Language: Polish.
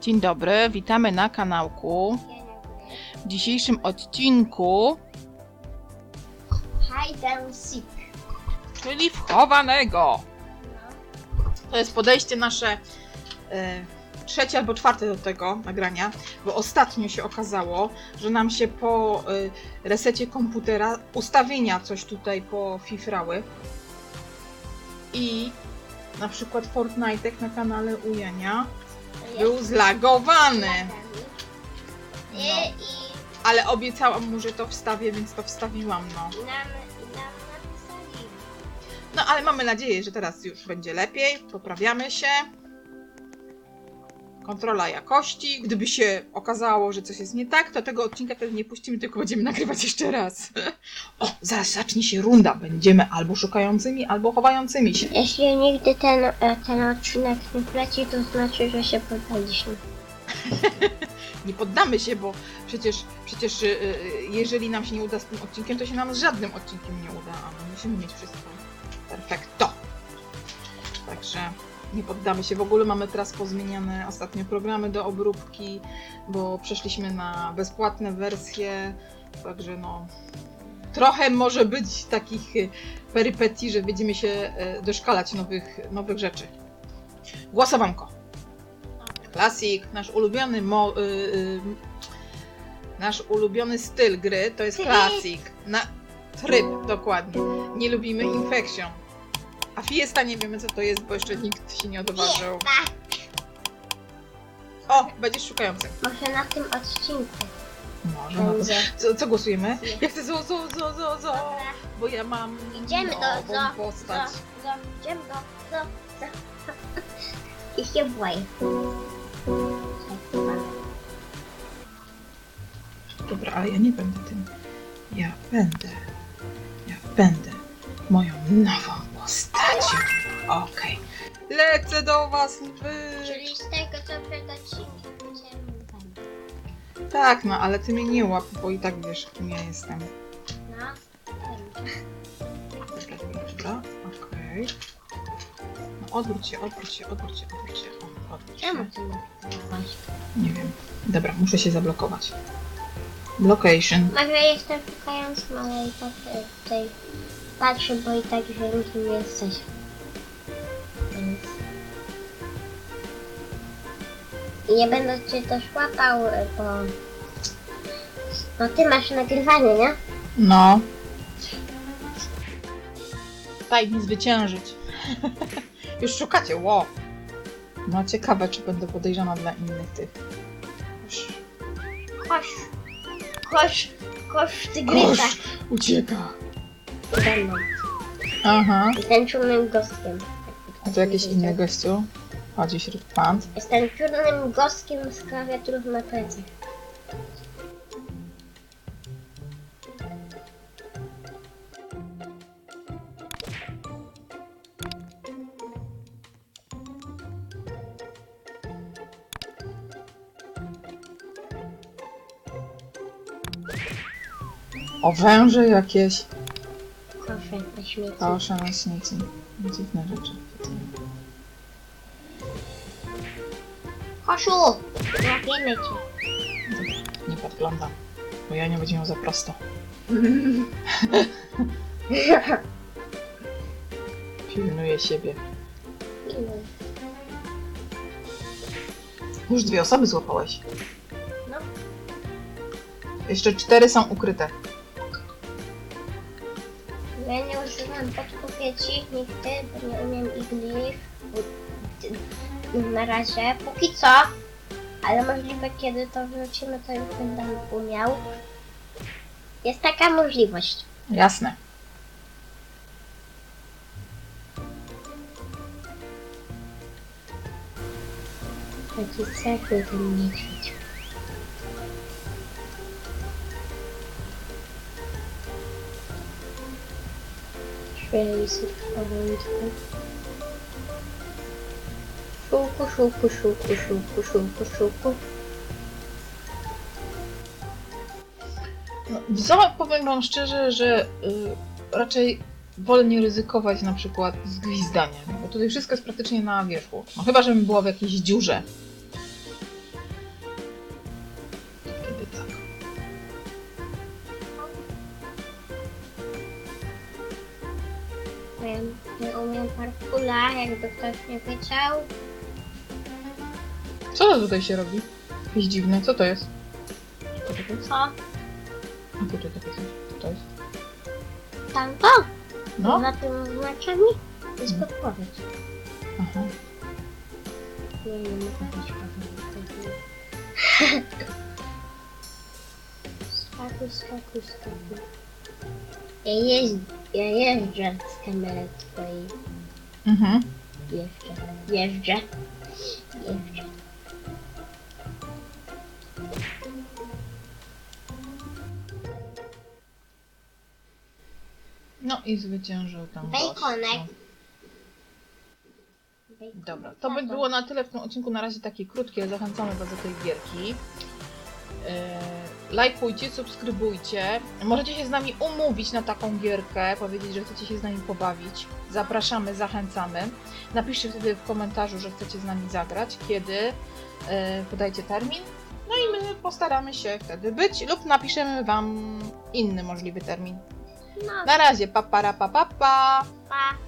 Dzień dobry, witamy na kanałku. W dzisiejszym odcinku, Hide and seek. czyli wchowanego. To jest podejście nasze e, trzecie albo czwarte do tego nagrania, bo ostatnio się okazało, że nam się po e, resecie komputera ustawienia coś tutaj pofifrały. I na przykład Fortnite na kanale Ujania był zlagowany. I, No. i Ale obiecałam mu, że to wstawię, więc to wstawiłam, no. nam, i nam napisali. No ale mamy nadzieję, że teraz już będzie lepiej. Poprawiamy się. Kontrola jakości. Gdyby się okazało, że coś jest nie tak, to tego odcinka wtedy nie puścimy, tylko będziemy nagrywać jeszcze raz. O, zaraz zacznie się runda. Będziemy albo szukającymi, albo chowającymi się. Jeśli nigdy ten, e, ten odcinek nie wleci, to znaczy, że się poddaliśmy. Nie poddamy się, bo przecież, przecież y, y, jeżeli nam się nie uda z tym odcinkiem, to się nam z żadnym odcinkiem nie uda, a my musimy mieć wszystko perfekto. Także nie poddamy się. W ogóle mamy teraz pozmieniane ostatnio programy do obróbki, bo przeszliśmy na bezpłatne wersje, także no trochę może być takich y, perypetii, że będziemy się y, doszkalać nowych, nowych rzeczy. Głosowanko. Klasik, nasz ulubiony mo, y, y, nasz ulubiony styl gry to jest klasik. Na tryb, dokładnie. Nie lubimy infection. A Fiesta nie wiemy co to jest, bo jeszcze nikt się nie odważył. O, będziesz szukający. Może na tym odcinku Może. No to... będzie. co, co głosujemy? Ja chcę zo, zo, zo, zo, zo, Dobra, bo ja mam Idziemy do nową zo, postać. zo, zo, idziemy do, zo, zo. I się boję. Dobra, ale ja nie będę tym. Ja będę. Ja będę moją nową. Okej. Lecę do was. Wy... Czyli z tego, co przed odcinkiem. Tak, no ale ty mnie nie łap, bo i tak wiesz, kim ja jestem. No, wiem. Dobra, dobra. Okej. No odwróć się, odwróć się, odwróć się, odwróć się. O, odwróć się. Czemu ty? Nie wiem. Dobra, muszę się zablokować. Location. Może jestem tak e, tutaj patrzę, bo i tak wiem, kim jesteś. I nie będę cię też łapał, e, bo... No ty masz nagrywanie, nie? No. Daj mi zwyciężyć. Już szukacie, ło. No ciekawe, czy będę podejrzana dla innych tych. Już. Kosz. Kosz. Kosz tygrysa. Kosz ucieka. Będą. Aha. Jestem czarnym gostkiem. A to jakiś inny gościu? Chodzi wśród pant. Jestem czarnym gostkiem z klawiaturą na plecach. O węże jakieś. Kosze na śmieci. Kosze na śmieci. Dziwne rzeczy. Koszu! Łapiemy cię. Nie podglądam. Bo ja nie będzie miał za prosto. Pilnuję siebie. Już dwie osoby złapałeś. No. Jeszcze cztery są ukryte. Ja nie używam podpowiedzi nigdy, bo nie umiem ich. Na razie, póki co. Ale możliwe, kiedy to wrócimy, to już będę umiał. Jest taka możliwość. Jasne. Taki cechy ten niedźwiedź. Tracy powolutku. Puszu, puszu, puszu, puszu, puszu. No, w powiem wam szczerze, że y, raczej wolę nie ryzykować na przykład z gwizdaniem, bo tutaj wszystko jest praktycznie na wierzchu. No chyba, żebym była w jakiejś dziurze. Kiedy tak. Nie umiem parkula, jakby ktoś nie wiedział. Co to tutaj się robi? Jakieś dziwne, co to jest? Poczekaj, Co? poczekaj, poczekaj, co to jest? Tamto? No, Za tym znaczami? To jest podpowiedź. aha. Nie, nie mogę być podpowiedzi. Skakuj, skakuj, skakuj. Ja, jeźdź, ja jeżdżę z kamery twojej. Mhm. Jeżdżę, jeżdżę, jeżdżę. No i zwyciężył tam Bejkonek. gość. Dobra, to by było na tyle w tym odcinku. Na razie takie krótkie. Zachęcamy Was do tej gierki. Yy, lajkujcie, subskrybujcie. Możecie się z nami umówić na taką gierkę, powiedzieć, że chcecie się z nami pobawić. Zapraszamy, zachęcamy. Napiszcie wtedy w komentarzu, że chcecie z nami zagrać, kiedy yy, podajcie termin. No i my postaramy się wtedy być lub napiszemy Wam inny możliwy termin. No, Na razie, pa, para, pa, pa, pa. pa.